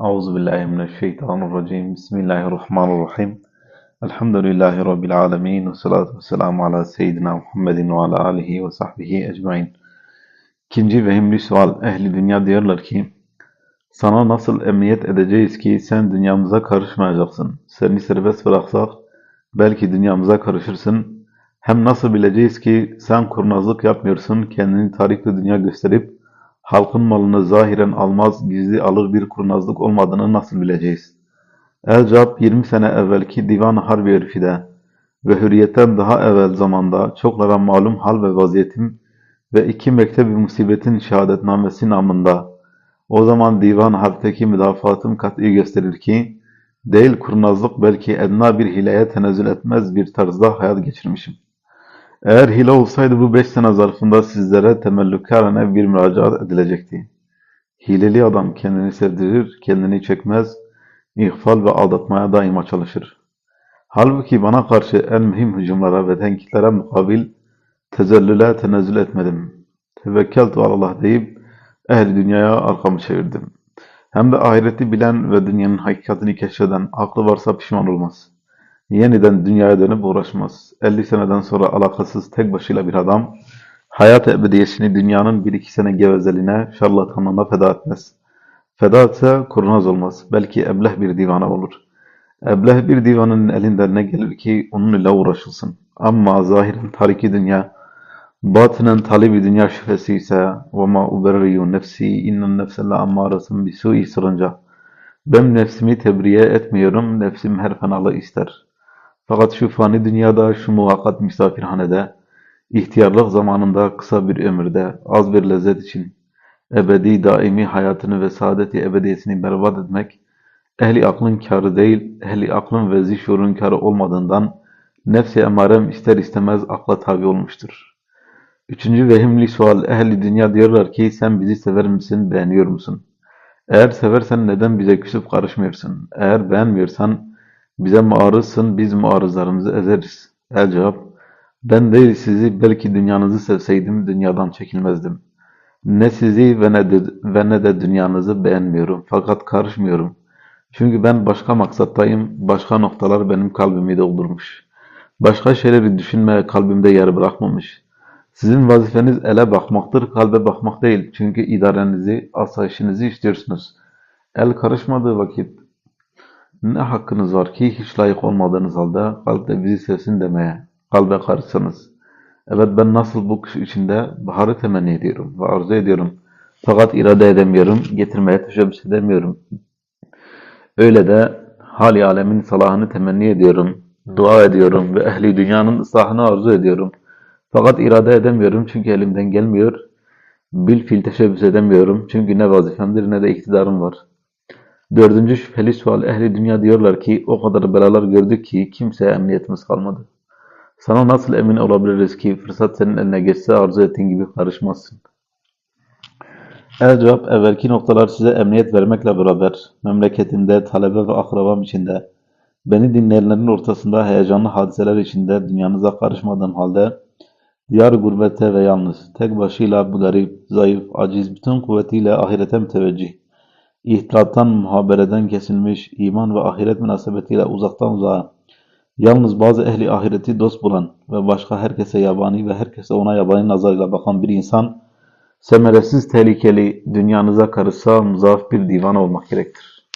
Auzu billahi mineşşeytanirracim. Bismillahirrahmanirrahim. Elhamdülillahi rabbil alamin ve salatu vesselamü ala seyyidina Muhammedin ve ala alihi ve sahbihi ecmaîn. İkinci vehimli sual. Ehli dünya diyorlar ki: Sana nasıl emniyet edeceğiz ki sen dünyamıza karışmayacaksın? Seni serbest bıraksak belki dünyamıza karışırsın. Hem nasıl bileceğiz ki sen kurnazlık yapmıyorsun, kendini tarikli dünya gösterip halkın malını zahiren almaz, gizli alır bir kurnazlık olmadığını nasıl bileceğiz? El-Cab 20 sene evvelki Divan-ı Harbi Örfi'de ve Hürriyet'ten daha evvel zamanda çoklara malum hal ve vaziyetim ve iki mektebi musibetin şehadetnamesi namında o zaman Divan-ı Harp'teki müdafaatım kat'i gösterir ki değil kurnazlık belki edna bir hileye tenezzül etmez bir tarzda hayat geçirmişim. Eğer hile olsaydı bu beş sene zarfında sizlere temellükkarane bir müracaat edilecekti. Hileli adam kendini sevdirir, kendini çekmez, ihfal ve aldatmaya daima çalışır. Halbuki bana karşı en mühim hücumlara ve tenkitlere mukabil tezellüle tenezzül etmedim. Tevekkeltu Allah deyip ehli dünyaya arkamı çevirdim. Hem de ahireti bilen ve dünyanın hakikatini keşfeden, aklı varsa pişman olmaz Yeniden dünyaya dönüp uğraşmaz. 50 seneden sonra alakasız tek başıyla bir adam, hayat ebediyesini dünyanın bir iki sene gevezeliğine, şarlatanlığına feda etmez. Feda etse kurnaz olmaz. Belki ebleh bir divana olur. Ebleh bir divanın elinden ne gelir ki onunla uğraşılsın. Ama zahiren tariki dünya, batinen talibi dünya şüphesi ise وَمَا اُبَرِّيُّ نَفْسِي اِنَّ النَّفْسَ لَاَمَّارَةٌ بِسُوءِ sırınca. Ben nefsimi tebriye etmiyorum, nefsim her fenalı ister. Fakat şu fani dünyada, şu muhakat misafirhanede, ihtiyarlık zamanında, kısa bir ömürde, az bir lezzet için, ebedi daimi hayatını ve saadeti ebediyesini berbat etmek, ehli aklın kârı değil, ehli aklın ve zişurun kârı olmadığından, nefsi emarem ister istemez akla tabi olmuştur. Üçüncü vehimli sual, ehli dünya diyorlar ki, sen bizi sever misin, beğeniyor musun? Eğer seversen neden bize küsüp karışmıyorsun? Eğer beğenmiyorsan, bize muarızsın, biz muarızlarımızı ezeriz. El cevap, ben değil sizi belki dünyanızı sevseydim dünyadan çekilmezdim. Ne sizi ve ne de, ve ne de dünyanızı beğenmiyorum fakat karışmıyorum. Çünkü ben başka maksattayım, başka noktalar benim kalbimi doldurmuş. Başka şeyleri düşünmeye kalbimde yer bırakmamış. Sizin vazifeniz ele bakmaktır, kalbe bakmak değil. Çünkü idarenizi, asayişinizi istiyorsunuz. El karışmadığı vakit ne hakkınız var ki hiç layık olmadığınız halde kalpte bizi sevsin demeye, kalbe karışsanız. Evet ben nasıl bu kış içinde baharı temenni ediyorum ve arzu ediyorum. Fakat irade edemiyorum, getirmeye teşebbüs edemiyorum. Öyle de hali alemin salahını temenni ediyorum, dua ediyorum ve ehli dünyanın ıslahını arzu ediyorum. Fakat irade edemiyorum çünkü elimden gelmiyor. Bil fil teşebbüs edemiyorum çünkü ne vazifemdir ne de iktidarım var. Dördüncü şüpheli sual ehli dünya diyorlar ki o kadar belalar gördük ki kimseye emniyetimiz kalmadı. Sana nasıl emin olabiliriz ki fırsat senin eline geçse arzu ettiğin gibi karışmazsın. El cevap evvelki noktalar size emniyet vermekle beraber memleketimde, talebe ve akrabam içinde beni dinleyenlerin ortasında heyecanlı hadiseler içinde dünyanıza karışmadığım halde diyar gurbette ve yalnız tek başıyla bu garip, zayıf, aciz bütün kuvvetiyle ahirete müteveccih İhtilattan, muhabereden kesilmiş, iman ve ahiret münasebetiyle uzaktan uzağa, yalnız bazı ehli ahireti dost bulan ve başka herkese yabani ve herkese ona yabani nazarıyla bakan bir insan, semeresiz tehlikeli dünyanıza karışsa muzaf bir divan olmak gerektir.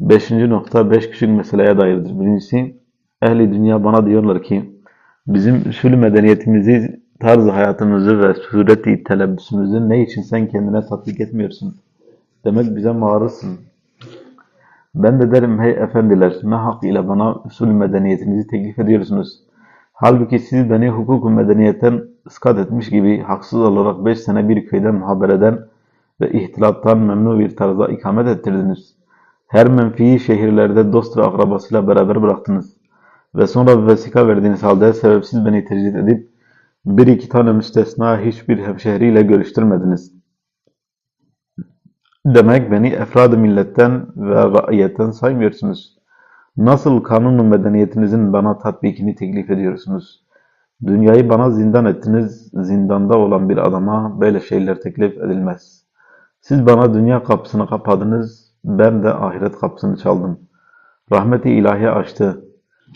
Beşinci nokta, beş küçük meseleye dairdir. Birincisi, ehli dünya bana diyorlar ki, bizim şülü medeniyetimizi, tarz hayatımızı ve sureti telebbüsümüzü ne için sen kendine tatbik etmiyorsun? Demek bize maruzsun. Ben de derim hey efendiler ne hak ile bana usul medeniyetinizi teklif ediyorsunuz. Halbuki siz beni hukuku medeniyetten ıskat etmiş gibi haksız olarak beş sene bir köyde muhabereden ve ihtilattan memnun bir tarzda ikamet ettirdiniz. Her menfiyi şehirlerde dost ve akrabasıyla beraber bıraktınız. Ve sonra vesika verdiğiniz halde sebepsiz beni tecrit edip bir iki tane müstesna hiçbir hemşehriyle görüştürmediniz. Demek beni efrad-ı milletten ve raiyetten saymıyorsunuz. Nasıl kanunu medeniyetinizin bana tatbikini teklif ediyorsunuz? Dünyayı bana zindan ettiniz, zindanda olan bir adama böyle şeyler teklif edilmez. Siz bana dünya kapısını kapadınız, Ben de ahiret kapısını çaldım. Rahmeti ilahi açtı.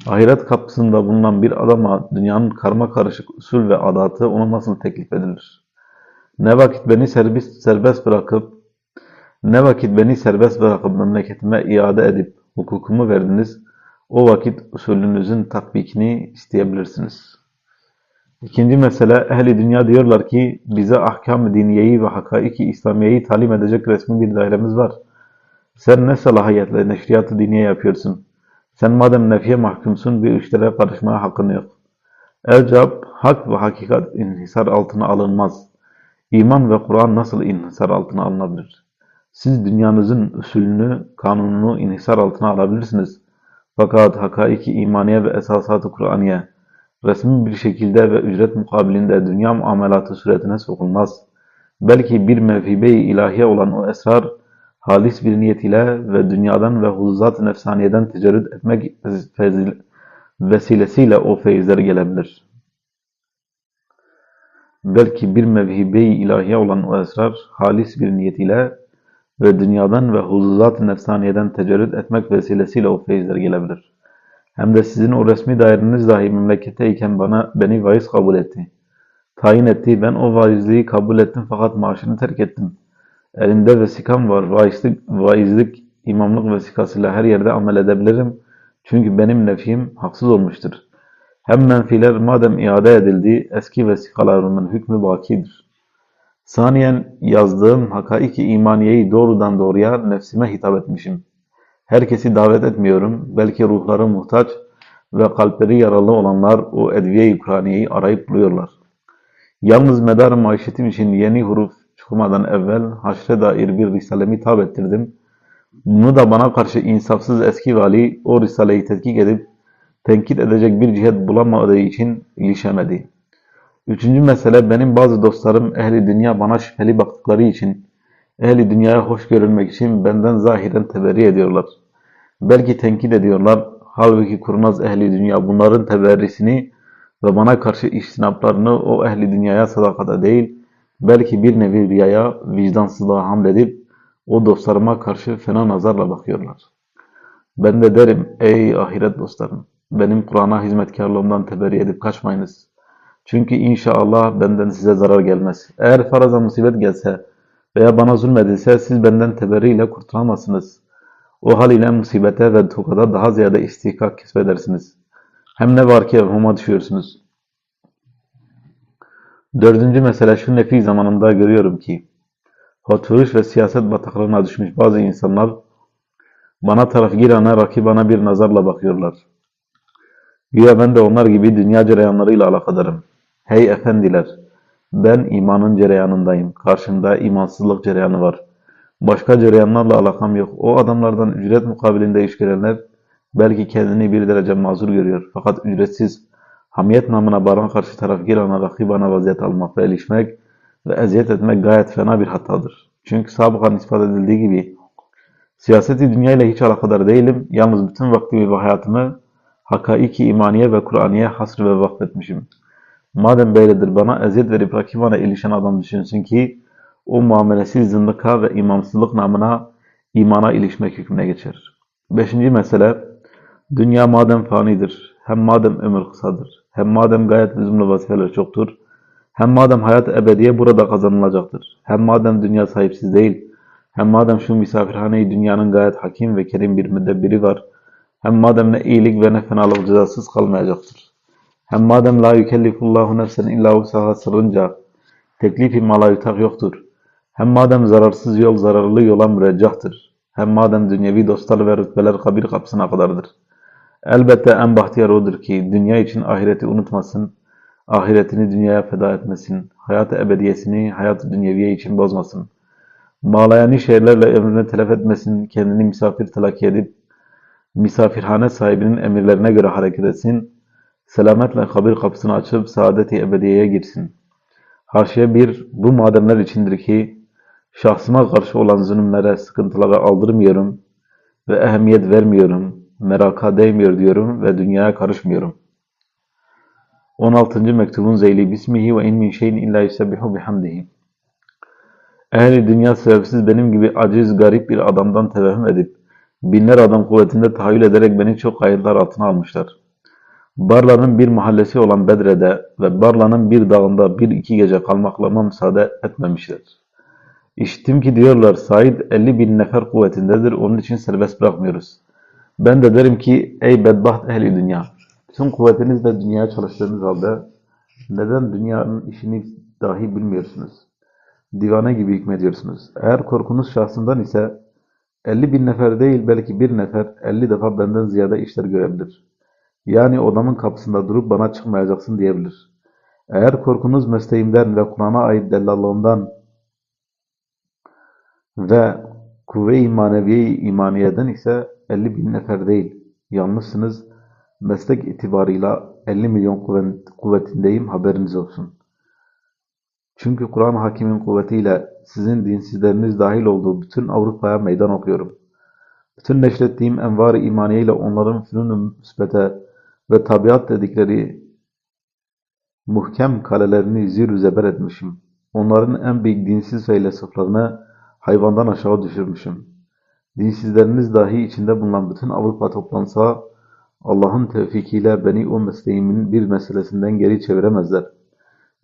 Ahiret kapısında bulunan bir adama dünyanın karma karışık usul ve adatı ona nasıl teklif edilir? Ne vakit beni serbest, serbest bırakıp ne vakit beni serbest bırakıp memleketime iade edip hukukumu verdiniz, o vakit usulünüzün tatbikini isteyebilirsiniz. İkinci mesele, ehli dünya diyorlar ki bize ahkam-ı diniyeyi ve hakaiki İslamiyeyi talim edecek resmi bir dairemiz var. Sen ne salahiyetle neşriyat-ı diniye yapıyorsun? Sen madem nefiye mahkumsun bir işlere karışmaya hakkın yok. El cevap, hak ve hakikat inhisar altına alınmaz. İman ve Kur'an nasıl inhisar altına alınabilir? Siz dünyanızın usulünü, kanununu inhisar altına alabilirsiniz. Fakat hakaiki imaniye ve esasatı Kur'aniye resmi bir şekilde ve ücret mukabilinde dünya muamelatı suretine sokulmaz. Belki bir mevhibe-i ilahiye olan o esrar, halis bir niyet ile ve dünyadan ve huzuzat-ı nefsaniyeden tecerrüt etmek vesilesiyle o feyizler gelebilir. Belki bir mevhibe-i ilahiye olan o esrar, halis bir niyet ile ve dünyadan ve huzuzat-ı nefsaniyeden tecerrüt etmek vesilesiyle o feyizler gelebilir. Hem de sizin o resmi daireniz dahi memleketteyken bana beni vaiz kabul etti. Tayin etti. Ben o vaizliği kabul ettim fakat maaşını terk ettim. Elimde vesikam var. Vaizlik, vaizlik imamlık vesikasıyla her yerde amel edebilirim. Çünkü benim nefim haksız olmuştur. Hem menfiler madem iade edildi, eski vesikalarımın hükmü bakidir. Saniyen yazdığım hakaiki imaniyeyi doğrudan doğruya nefsime hitap etmişim. Herkesi davet etmiyorum. Belki ruhları muhtaç ve kalpleri yaralı olanlar o edviye-i Kur'aniyeyi arayıp buluyorlar. Yalnız medar maişetim için yeni huruf çıkmadan evvel haşre dair bir risalemi tab ettirdim. Bunu da bana karşı insafsız eski vali o risaleyi tetkik edip tenkit edecek bir cihet bulamadığı için ilişemedi. Üçüncü mesele benim bazı dostlarım ehli dünya bana şüpheli baktıkları için ehli dünyaya hoş görülmek için benden zahiren teberri ediyorlar. Belki tenkit ediyorlar. Halbuki kurnaz ehli dünya bunların teberrisini ve bana karşı iştinaplarını o ehli dünyaya sadakata değil, belki bir nevi riyaya, vicdansızlığa hamledip o dostlarıma karşı fena nazarla bakıyorlar. Ben de derim, ey ahiret dostlarım, benim Kur'an'a hizmetkarlığımdan teberri edip kaçmayınız. Çünkü inşallah benden size zarar gelmez. Eğer faraza musibet gelse veya bana zulmedilse siz benden teberriyle kurtulamazsınız. O hal ile musibete ve tokada daha ziyade istihkak kesbedersiniz. Hem ne var ki evhuma düşüyorsunuz. Dördüncü mesele şu nefi zamanında görüyorum ki, hotfuruş ve siyaset bataklığına düşmüş bazı insanlar, bana taraf girana rakibana bir nazarla bakıyorlar. Güya ben de onlar gibi dünya cereyanlarıyla alakadarım. Hey efendiler! Ben imanın cereyanındayım. Karşımda imansızlık cereyanı var. Başka cereyanlarla alakam yok. O adamlardan ücret mukabilinde iş görenler belki kendini bir derece mazur görüyor. Fakat ücretsiz hamiyet namına baran karşı taraf girana rakibana vaziyet almak ve ilişmek ve eziyet etmek gayet fena bir hatadır. Çünkü sabıkan ispat edildiği gibi siyaseti dünya ile hiç alakadar değilim. Yalnız bütün vaktimi ve hayatımı hakaiki imaniye ve Kur'aniye hasr ve vakfetmişim. Madem böyledir bana eziyet verip rakibana ilişen adam düşünsün ki o muamelesi zındıka ve imamsızlık namına imana ilişmek hükmüne geçer. Beşinci mesele, dünya madem fanidir, hem madem ömür kısadır, hem madem gayet lüzumlu vazifeler çoktur, hem madem hayat ebediye burada kazanılacaktır, hem madem dünya sahipsiz değil, hem madem şu misafirhaneyi dünyanın gayet hakim ve kerim bir müdebbiri var, hem madem ne iyilik ve ne fenalık cezasız kalmayacaktır. Hem madem la yükellifullahu nefsen illa usaha sırrınca teklifi malayutak yoktur. Hem madem zararsız yol zararlı yola müreccahtır. Hem madem dünyevi dostlar ve rütbeler kabir kapısına kadardır. Elbette en bahtiyar odur ki dünya için ahireti unutmasın, ahiretini dünyaya feda etmesin, hayat-ı ebediyesini hayat-ı dünyeviye için bozmasın. Mağlayani şeylerle ömrünü telef etmesin, kendini misafir telakki edip, misafirhane sahibinin emirlerine göre hareket etsin, selametle kabir kapısını açıp saadet-i ebediyeye girsin. Haşiye bir, bu mademler içindir ki, şahsıma karşı olan zulümlere, sıkıntılara aldırmıyorum ve ehemmiyet vermiyorum, meraka değmiyor diyorum ve dünyaya karışmıyorum. 16. mektubun zeyli Bismihi ve in min şeyin illa yusebbihu bihamdihi. Ehli dünya sebepsiz benim gibi aciz, garip bir adamdan tevehüm edip, binler adam kuvvetinde tahayyül ederek beni çok hayırlar altına almışlar. Barla'nın bir mahallesi olan Bedre'de ve Barla'nın bir dağında bir iki gece kalmaklarına müsaade etmemişler. İşittim ki diyorlar Said 50 bin nefer kuvvetindedir, onun için serbest bırakmıyoruz. Ben de derim ki ey bedbaht ehli dünya, bütün kuvvetinizle dünyaya çalıştığınız halde neden dünyanın işini dahi bilmiyorsunuz? Divane gibi hükmediyorsunuz. Eğer korkunuz şahsından ise 50 bin nefer değil belki bir nefer 50 defa benden ziyade işler görebilir. Yani odamın kapısında durup bana çıkmayacaksın diyebilir. Eğer korkunuz mesleğimden ve Kur'an'a ait dellalığımdan ve kuvve-i maneviye imaniyeden ise 50 bin nefer değil. Yanlışsınız. Meslek itibarıyla 50 milyon kuvvet, kuvvetindeyim haberiniz olsun. Çünkü Kur'an hakimin kuvvetiyle sizin dinsizleriniz dahil olduğu bütün Avrupa'ya meydan okuyorum. Bütün neşrettiğim envar-ı imaniye ile onların fünun-u müsbete ve tabiat dedikleri muhkem kalelerini zir zeber etmişim. Onların en büyük dinsiz feylasıflarını hayvandan aşağı düşürmüşüm. Dinsizleriniz dahi içinde bulunan bütün Avrupa toplansa Allah'ın tevfikiyle beni o mesleğimin bir meselesinden geri çeviremezler.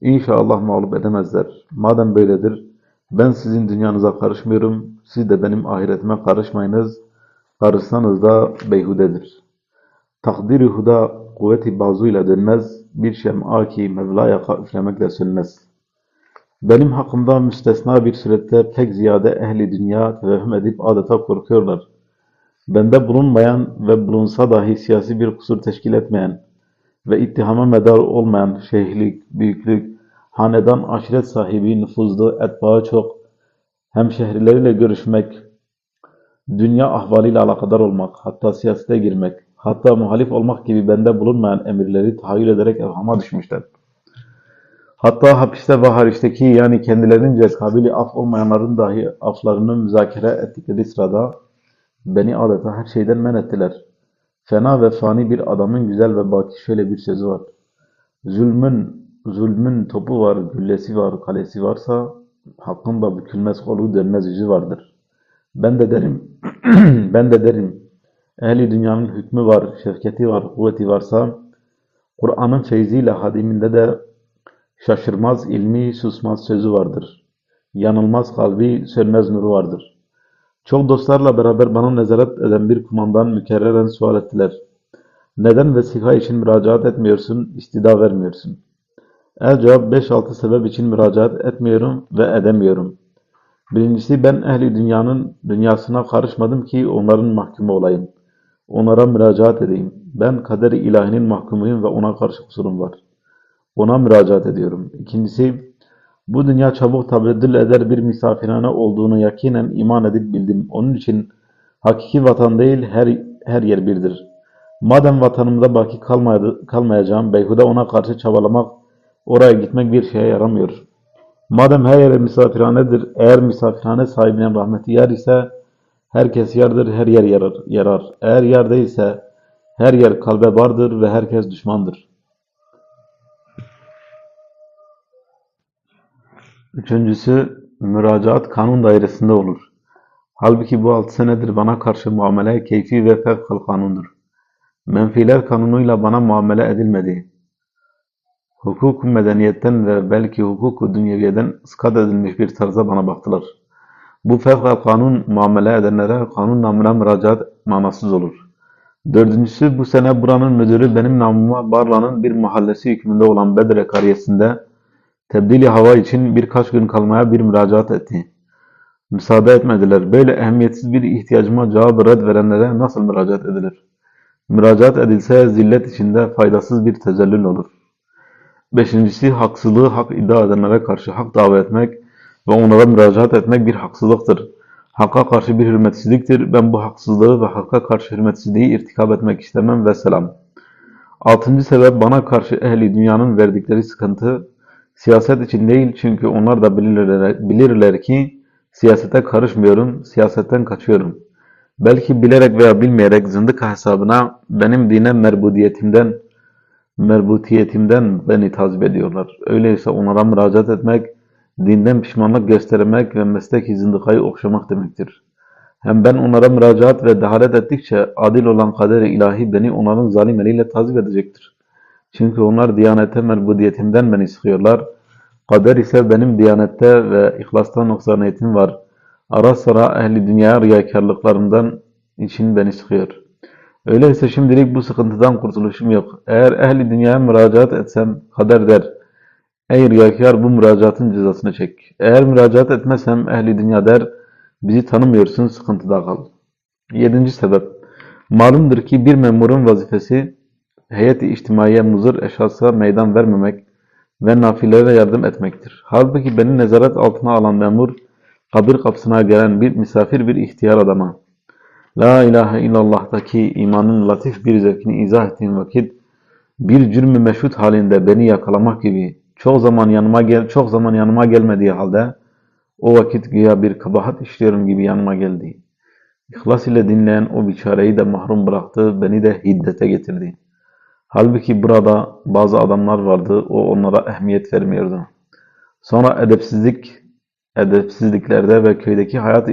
İnşallah mağlup edemezler. Madem böyledir, ben sizin dünyanıza karışmıyorum, siz de benim ahiretime karışmayınız. Karışsanız da beyhudedir. Takdir-i huda kuvveti bazuyla dönmez, bir şem'a ki Mevla'ya üflemekle sönmez. Benim hakkımda müstesna bir surette pek ziyade ehli dünya tevehüm edip adeta korkuyorlar. Bende bulunmayan ve bulunsa dahi siyasi bir kusur teşkil etmeyen ve ittihama medar olmayan şeyhlik, büyüklük, hanedan aşiret sahibi, nüfuzlu, etbağı çok, hemşehrileriyle görüşmek, dünya ahvaliyle alakadar olmak, hatta siyasete girmek, hatta muhalif olmak gibi bende bulunmayan emirleri tahayyül ederek evhama düşmüşler. Hatta hapiste ve hariçteki yani kendilerince kabili af olmayanların dahi aflarını müzakere ettikleri sırada beni adeta her şeyden men ettiler. Fena ve fani bir adamın güzel ve baki şöyle bir sözü var. Zulmün, zulmün topu var, güllesi var, kalesi varsa hakkın da bükülmez kolu dönmez yüzü vardır. Ben de derim, ben de derim, ehli dünyanın hükmü var, şefkati var, kuvveti varsa Kur'an'ın feyziyle hadiminde de Şaşırmaz ilmi, susmaz sözü vardır. Yanılmaz kalbi, sönmez nuru vardır. Çok dostlarla beraber bana nezaret eden bir kumandan mükerreren sual ettiler. Neden vesika için müracaat etmiyorsun, istida vermiyorsun? El cevap 5-6 sebep için müracaat etmiyorum ve edemiyorum. Birincisi ben ehli dünyanın dünyasına karışmadım ki onların mahkumu olayım. Onlara müracaat edeyim. Ben kader-i ilahinin mahkumuyum ve ona karşı kusurum var. Ona müracaat ediyorum. İkincisi, bu dünya çabuk tabeddül eder bir misafirhane olduğunu yakinen iman edip bildim. Onun için hakiki vatan değil her, her yer birdir. Madem vatanımda baki kalmadı, kalmayacağım, beyhude ona karşı çabalamak, oraya gitmek bir şeye yaramıyor. Madem her yere misafirhanedir, eğer misafirhane sahibinin rahmeti yer ise, herkes yardır, her yer yarar. yarar. Eğer yer değilse, her yer kalbe vardır ve herkes düşmandır. Üçüncüsü, müracaat kanun dairesinde olur. Halbuki bu altı senedir bana karşı muamele keyfi ve fevkal kanundur. Menfiler kanunuyla bana muamele edilmedi. hukuk medeniyetten ve belki hukuk dünyeviyeden ıskat edilmiş bir tarza bana baktılar. Bu fevkal kanun muamele edenlere kanun namına müracaat manasız olur. Dördüncüsü bu sene buranın müdürü benim namıma Barla'nın bir mahallesi hükmünde olan Bedre kariyesinde tebdili hava için birkaç gün kalmaya bir müracaat etti. Müsaade etmediler. Böyle ehemmiyetsiz bir ihtiyacıma cevap red verenlere nasıl müracaat edilir? Müracaat edilse zillet içinde faydasız bir tezellül olur. Beşincisi haksızlığı hak iddia edenlere karşı hak dava etmek ve onlara müracaat etmek bir haksızlıktır. Hakka karşı bir hürmetsizliktir. Ben bu haksızlığı ve hakka karşı hürmetsizliği irtikap etmek istemem ve selam. Altıncı sebep bana karşı ehli dünyanın verdikleri sıkıntı siyaset için değil çünkü onlar da bilirler, bilirler ki siyasete karışmıyorum, siyasetten kaçıyorum. Belki bilerek veya bilmeyerek zındık hesabına benim dine merbudiyetimden merbutiyetimden beni tazip ediyorlar. Öyleyse onlara müracaat etmek dinden pişmanlık göstermek ve meslek-i zındıkayı okşamak demektir. Hem ben onlara müracaat ve dehalet ettikçe adil olan kader-i ilahi beni onların zalim eliyle tazip edecektir. Çünkü onlar diyanete merbudiyetimden beni sıkıyorlar. Kader ise benim diyanette ve ihlasta noksaniyetім var. Ara sıra ehli dünya riyakarlıklarımdan için beni sıkıyor. Öyleyse şimdilik bu sıkıntıdan kurtuluşum yok. Eğer ehli dünyaya müracaat etsem kader der. Ey riyakar bu müracaatın cezasını çek. Eğer müracaat etmezsem ehli dünya der. Bizi tanımıyorsun sıkıntıda kal. Yedinci sebep. Malumdur ki bir memurun vazifesi heyeti içtimaiye muzır eşhasa meydan vermemek ve nafilelere yardım etmektir. Halbuki beni nezaret altına alan memur, kabir kapısına gelen bir misafir bir ihtiyar adama, La ilahe illallah'taki imanın latif bir zevkini izah ettiğim vakit, bir cürmü meşhut halinde beni yakalamak gibi çok zaman yanıma gel çok zaman yanıma gelmediği halde o vakit güya bir kabahat işliyorum gibi yanıma geldi. İhlas ile dinleyen o biçareyi de mahrum bıraktı, beni de hiddete getirdi. Halbuki burada bazı adamlar vardı, o onlara ehemmiyet vermiyordu. Sonra edepsizlik, edepsizliklerde ve köydeki hayat-ı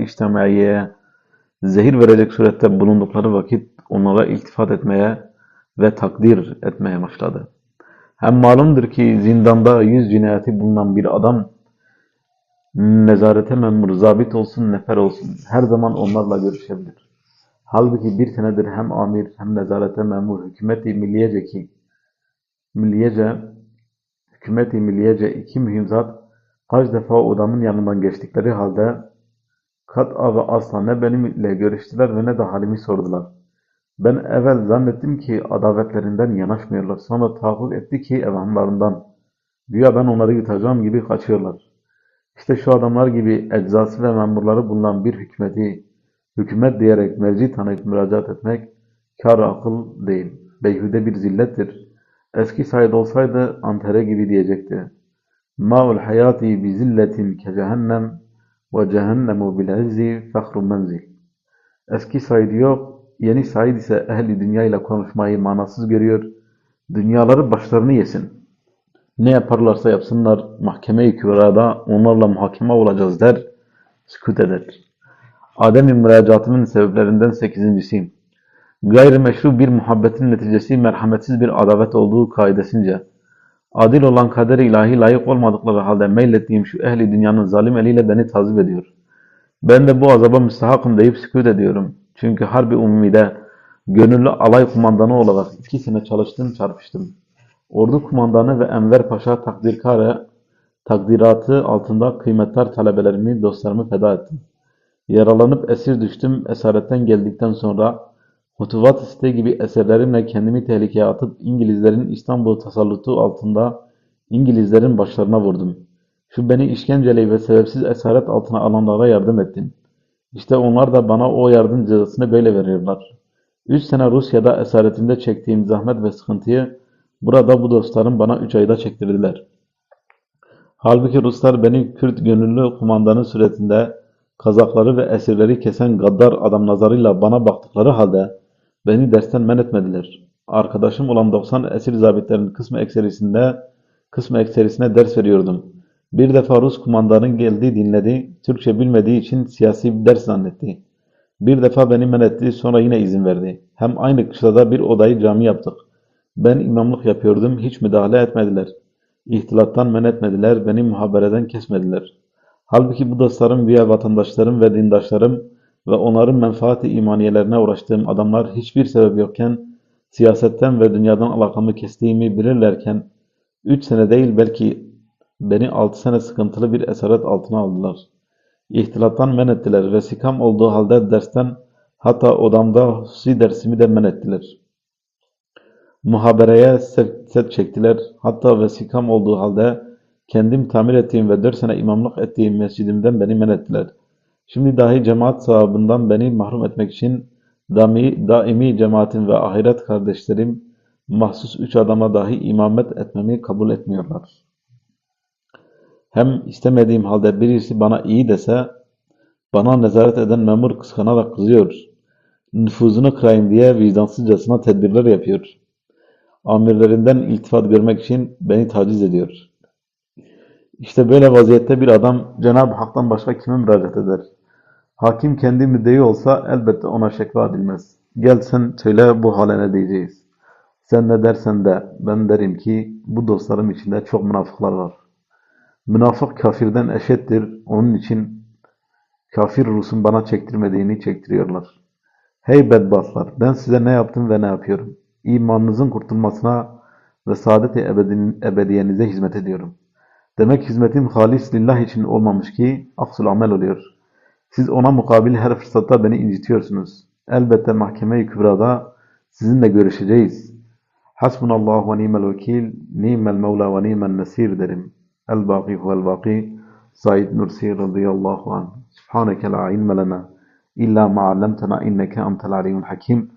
zehir verecek surette bulundukları vakit onlara iltifat etmeye ve takdir etmeye başladı. Hem malumdur ki zindanda yüz cinayeti bulunan bir adam nezarete memur, zabit olsun, nefer olsun her zaman onlarla görüşebilir. Halbuki bir senedir hem amir hem nezarete memur hükümeti milliyece ki milliyece hükümeti milliyece iki mühim zat kaç defa odamın yanından geçtikleri halde kat'a ve asla ne benimle görüştüler ve ne de halimi sordular. Ben evvel zannettim ki adavetlerinden yanaşmıyorlar. Sonra tahakkuk etti ki evhamlarından. Güya ben onları yutacağım gibi kaçıyorlar. İşte şu adamlar gibi eczası ve memurları bulunan bir hükümeti, hükümet diyerek merci tanıyıp müracaat etmek, kar akıl değil, beyhude bir zillettir. Eski Said olsaydı Antere gibi diyecekti. Ma'ul hayati bi zilletin ke cehennem ve cehennemu bil izzi fehru menzil. Eski Said yok, yeni Said ise ehli dünya ile konuşmayı manasız görüyor. Dünyaları başlarını yesin. Ne yaparlarsa yapsınlar mahkeme-i kübrada onlarla muhakeme olacağız der, sükut eder. Adem'in müracaatımın sebeplerinden sekizincisiyim. Gayrimeşru bir muhabbetin neticesi merhametsiz bir adavet olduğu kaidesince, adil olan kader ilahi layık olmadıkları halde meylettiğim şu ehli dünyanın zalim eliyle beni tazip ediyor. Ben de bu azaba müstahakım deyip sükut ediyorum. Çünkü harbi umumide gönüllü alay kumandanı olarak iki sene çalıştım çarpıştım. Ordu kumandanı ve Enver Paşa takdirkare takdiratı altında kıymetli talebelerimi, dostlarımı feda ettim. Yaralanıp esir düştüm. Esaretten geldikten sonra Hutuvat Site gibi eserlerimle kendimi tehlikeye atıp İngilizlerin İstanbul tasallutu altında İngilizlerin başlarına vurdum. Şu beni işkenceli ve sebepsiz esaret altına alanlara yardım ettim. İşte onlar da bana o yardım cezasını böyle veriyorlar. Üç sene Rusya'da esaretinde çektiğim zahmet ve sıkıntıyı burada bu dostlarım bana üç ayda çektirdiler. Halbuki Ruslar beni Kürt gönüllü kumandanı suretinde kazakları ve esirleri kesen gaddar adam nazarıyla bana baktıkları halde beni dersten men etmediler. Arkadaşım olan 90 esir zabitlerin kısmı ekserisinde kısmı ekserisine ders veriyordum. Bir defa Rus kumandanın geldi dinledi, Türkçe bilmediği için siyasi bir ders zannetti. Bir defa beni men etti, sonra yine izin verdi. Hem aynı kışlada bir odayı cami yaptık. Ben imamlık yapıyordum, hiç müdahale etmediler. İhtilattan men etmediler, beni muhabereden kesmediler. Halbuki bu dostlarım veya vatandaşlarım ve dindaşlarım ve onların menfaati imaniyelerine uğraştığım adamlar hiçbir sebep yokken siyasetten ve dünyadan alakamı kestiğimi bilirlerken üç sene değil belki beni altı sene sıkıntılı bir esaret altına aldılar. İhtilattan men ettiler. Vesikam olduğu halde dersten hatta odamda hususi dersimi de men ettiler. Muhabereye set çektiler. Hatta vesikam olduğu halde kendim tamir ettiğim ve dört sene imamlık ettiğim mescidimden beni men ettiler. Şimdi dahi cemaat sahabından beni mahrum etmek için daimi, daimi cemaatim ve ahiret kardeşlerim mahsus üç adama dahi imamet etmemi kabul etmiyorlar. Hem istemediğim halde birisi bana iyi dese, bana nezaret eden memur kıskanarak kızıyor. Nüfuzunu kırayım diye vicdansızcasına tedbirler yapıyor. Amirlerinden iltifat görmek için beni taciz ediyor. İşte böyle vaziyette bir adam Cenab-ı Hak'tan başka kime müracaat eder? Hakim kendi müddei olsa elbette ona şekva edilmez. Gel sen söyle bu hale ne diyeceğiz? Sen ne dersen de ben derim ki bu dostlarım içinde çok münafıklar var. Münafık kafirden eşittir. Onun için kafir Rus'un bana çektirmediğini çektiriyorlar. Hey bedbahtlar! Ben size ne yaptım ve ne yapıyorum? İmanınızın kurtulmasına ve saadet-i ebediyenize hizmet ediyorum. Demek hizmetim halis lillah için olmamış ki aksul amel oluyor. Siz ona mukabil her fırsatta beni incitiyorsunuz. Elbette mahkeme-i kübrada sizinle görüşeceğiz. Hasbunallah ve nimel vekil, nimel mevla ve nimel nesir derim. الباقي هو الباقي. سيد نرسي رضي الله عنه. سبحانك لا علم لنا إلا ما علمتنا إنك أنت العليم الحكيم.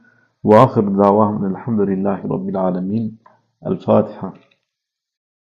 وآخر دعوة من الحمد لله رب العالمين. الفاتحة.